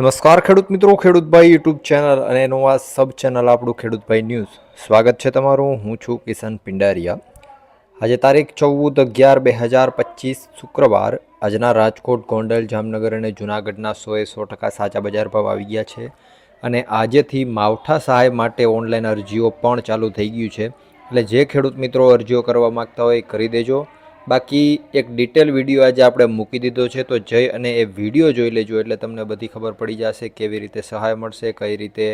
નમસ્કાર, ખેડૂત મિત્રો ખેડૂતભાઈ યુટ્યુબ ચેનલ અને એનું આ સબ ચેનલ આપણું ખેડૂતભાઈ ન્યૂઝ. સ્વાગત છે તમારું. હું છું કિશન પિંડારિયા. આજે તારીખ ચૌદ અગિયાર બે હજાર પચીસ શુક્રવાર આજના રાજકોટ ગોંડલ, જામનગર અને જૂનાગઢના સોએ સો ટકા સાચા બજાર ભાવ આવી ગયા છે અને આજેથી માવઠા સહાય માટે ઓનલાઈન અરજીઓ પણ ચાલુ થઈ ગયું છે. એટલે જે ખેડૂત મિત્રો અરજીઓ કરવા માગતા હોય એ કરી દેજો. બાકી એક ડિટેલ વીડિયો આજે આપણે મૂકી દીધો છે, તો જઈ અને એ વીડિયો જોઈ લેજો, એટલે તમને બધી ખબર પડી જશે કેવી રીતે સહાય મળશે, કઈ રીતે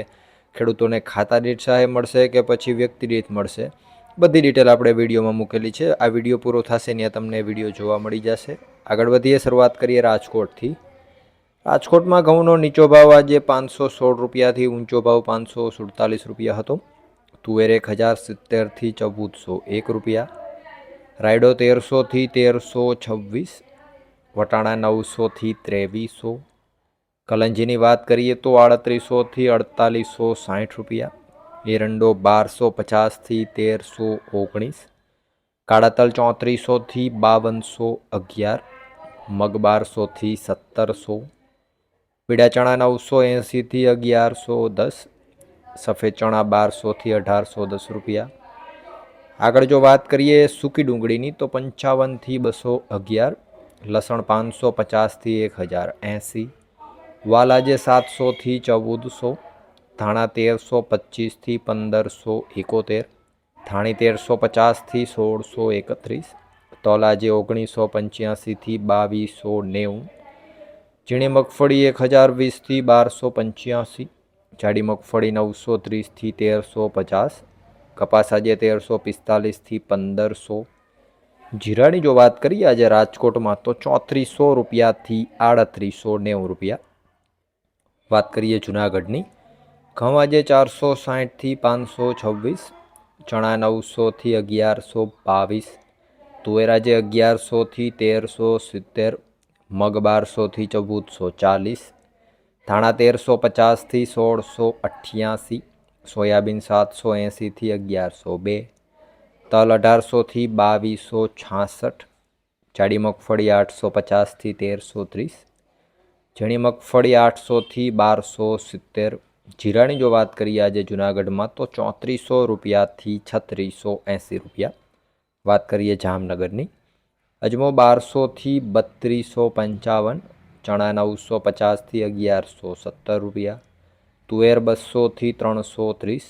ખેડૂતોને ખાતા દીઠ સહાય મળશે કે પછી વ્યક્તિ દીઠ મળશે. બધી ડિટેલ આપણે વિડીયોમાં મૂકેલી છે. આ વીડિયો પૂરો થશે ત્યાં તમને વીડિયો જોવા મળી જશે. આગળ વધીએ, શરૂઆત કરીએ રાજકોટથી. રાજકોટમાં ઘઉંનો નીચો ભાવ આજે પાંચસો સોળ રૂપિયાથી ઊંચો ભાવ પાંચસો સુડતાલીસ રૂપિયા હતો. તુવેર એક હજાર સિત્તેરથી ચૌદસો એક રૂપિયા. રાયડો તેરસોથી તેરસો છવ્વીસ, વટાણા નવસોથી ત્રેવીસો. કલંજીની વાત કરીએ તો આડત્રીસોથી અડતાલીસો સાઠ રૂપિયા. એરંડો બારસો પચાસથી તેરસો ઓગણીસ. કાળાતલ ચોત્રીસોથી બાવનસો અગિયાર. મગ બારસોથી સત્તરસો. પીળા ચણા નવસો એંસીથી અગિયારસો દસ. સફેદ ચણા બારસોથી અઢારસો દસ રૂપિયા. આગળ જો વાત કરીએ સૂકી ડુંગળીની, તો પંચાવનથી બસો અગિયાર, લસણ પાંચસો પચાસથી એક હજાર એંસી, વાલાજે સાતસોથી ચૌદસો, ધાણા તેરસો પચીસથી પંદરસો એકોતેર, ધાણી તેરસો પચાસથી સોળસો એકત્રીસ, તોલાજે ઓગણીસો પંચ્યાસીથી બાવીસો નેવું, ઝીણી મગફળી એક હજાર વીસથી બારસો પંચ્યાસી, જાડી મગફળી નવસો ત્રીસથી તેરસો પચાસ કપાસ આજે તેરસો પિસ્તાલીસથી પંદરસો. જીરાની જો વાત કરીએ, આજે રાજકોટમાં તો ચોત્રીસો રૂપિયાથી આડત્રીસો નેવું રૂપિયા. વાત કરીએ જુનાગઢની, ઘઉં આજે ચારસો સાહીઠથી પાંચસો છવ્વીસ, ચણા નવસોથી અગિયારસો બાવીસ, તુવેર આજે અગિયારસોથી તેરસો સિત્તેર, મગ બારસોથી ચૌદસો ચાલીસ, ધાણા તેરસો પચાસથી સોળસો અઠ્યાસી સોયાબીન સાતસો એંસીથી અગિયારસો બે, તલ અઢારસોથી બાવીસો છાસઠ, જાડી મગફળી આઠસો પચાસથી તેરસો ત્રીસ, ઝીણી મગફળી આઠસોથી બારસો સિત્તેર, જીરાની જો વાત કરીએ આજે જુનાગઢમાં તો ચોત્રીસો રૂપિયાથી છત્રીસો એંસી રૂપિયા, વાત કરીએ જામનગરની, અજમો બારસોથી બત્રીસો પંચાવન, ચણા નવસો પચાસથી અગિયારસો સત્તર રૂપિયા તુવેર બસોથી ત્રણસો ત્રીસ,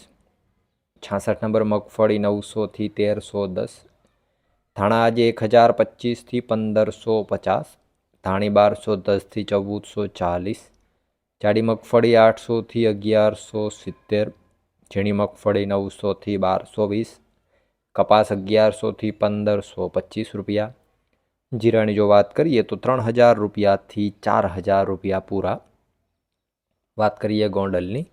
છાસઠ નંબર મગફળી નવસોથી તેરસો દસ, ધાણા આજે એક હજાર પચીસથી પંદરસો પચાસ, ધાણી બારસો દસથી ચૌદસો ચાલીસ, જાડી મગફળી આઠસોથી અગિયારસો સિત્તેર, ઝીણી મગફળી નવસોથી બારસો વીસ, કપાસ અગિયારસોથી પંદરસો પચીસ રૂપિયા. જીરાની જો વાત કરીએ તો ત્રણ હજાર રૂપિયાથી ચાર હજાર રૂપિયા પૂરા. વાત કરીએ ગોંડલની.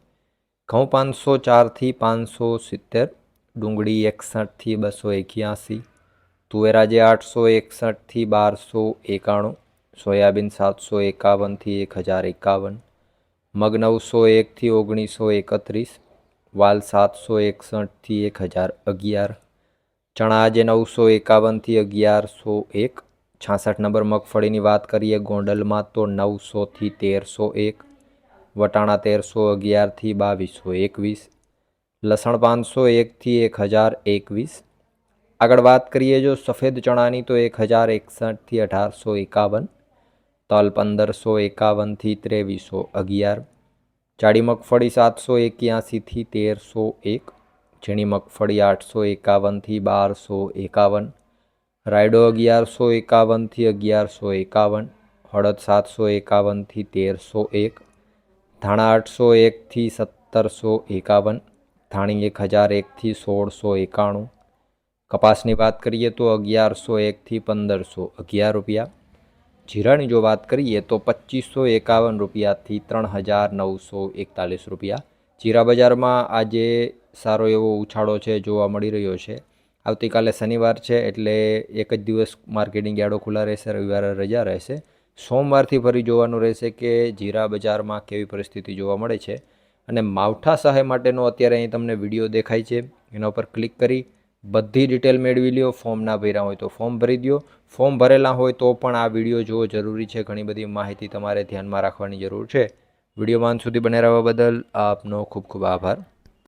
ઘઉં પાંચસો ચારથી પાંચસો સિત્તેર, ડુંગળી એકસઠથી બસો એક્યાસી તુવેરાજે આઠસો એકસઠથી બારસો એકાણું, સોયાબીન સાતસો એકાવનથી એક હજાર એકાવન, મગ નવસો એકથી ઓગણીસો એકત્રીસ, વાલ સાતસો એકસઠથી એક હજાર અગિયાર, ચણા આજે નવસો એકાવનથી અગિયારસો એક, છાસઠ નંબર મગફળીની વાત કરીએ ગોંડલમાં તો નવસોથી તેરસો એક વટાણા તેરસો અગિયારથી બાવીસો એકવીસ, લસણ પાંચસો એકથી એક હજાર એકવીસ. આગળ વાત કરીએ જો સફેદ ચણાની તો એક હજાર એકસઠથી અઢારસો એકાવન, તલ પંદરસો એકાવનથી ત્રેવીસો અગિયાર, જાડી મગફળી સાતસો એક્યાસીથી તેરસો એક, ઝીણી મગફળી આઠસો એકાવનથી બારસો એકાવન, રાયડો અગિયારસો એકાવનથી અગિયારસો એકાવન, હળદ સાતસો એકાવનથી તેરસો એક ધાણા આઠસો એકથી સત્તરસો એકાવન ધાણી એક હજાર એકથી સોળસો એકાણું. કપાસની વાત કરીએ તો અગિયારસો એકથી પંદરસો અગિયાર રૂપિયા. જીરાની જો વાત કરીએ તો પચીસો એકાવન રૂપિયાથી ત્રણ હજાર નવસો એકતાલીસ રૂપિયા. જીરા બજારમાં આજે સારો એવો ઉછાળો છે, જોવા મળી રહ્યો છે. આવતીકાલે શનિવાર છે, એટલે એક જ દિવસ માર્કેટિંગ યાર્ડો ખુલ્લા રહેશે, રવિવારે રજા રહેશે. સોમવારથી ફરી જોવાનું રહેશે કે જીરા બજારમાં કેવી પરિસ્થિતિ જોવા મળે છે. અને માવઠા સહાય માટેનો અત્યારે અહીં તમને વીડિયો દેખાય છે. એના ઉપર ક્લિક કરી બધી ડિટેલ મેળવી લ્યો. ફોર્મ ના ભર્યા હોય તો ફોર્મ ભરી દો ફોર્મ ભરેલા હોય તો પણ આ વીડિયો જોવો જરૂરી છે. ઘણી બધી માહિતી તમારે ધ્યાનમાં રાખવાની જરૂર છે. વિડીયોમાં સુધી બને રહેવા બદલ આપનો ખૂબ ખૂબ આભાર.